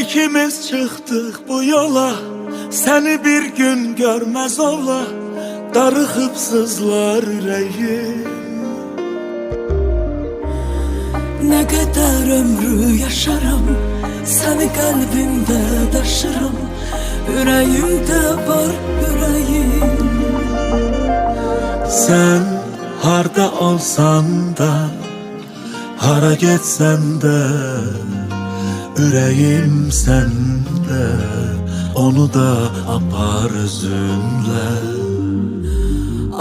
İkimiz çıktık bu yola Seni bir gün görmez ola Darıkıp sızlar yüreğim Ne kadar ömrü yaşarım Seni kalbimde taşırım Yüreğimde var yüreğim. Sen harda olsan da Hara getsən də Ürəyim səndə Onu da apar özünlə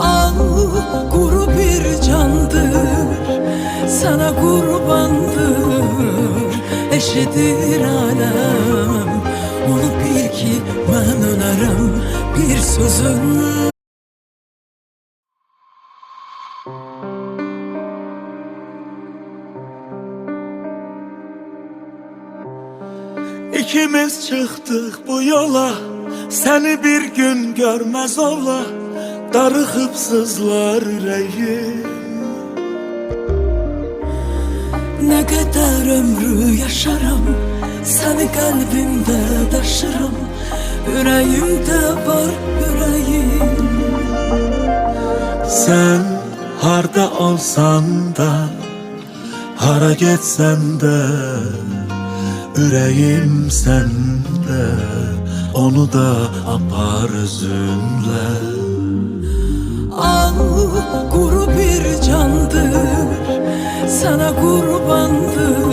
Al kuru bir candır Sana kurbandır. Eşidir alem Onu bil ki ben ölerim Bir sözün İkimiz çıktık bu yola. Seni bir gün görmez ola Darıkıp sızlar yüreğim. Ne kadar ömrü yaşarım Seni kalbimde taşırım Yüreğimde var yüreğim Sen harda olsan da Hara getsən də Ürəyim səndə Onu da apar özünlə Al kuru bir candır Sana kurbandır.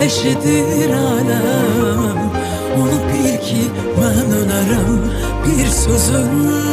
Eşidir alem Onu bil ki ben ölerim Bir sözün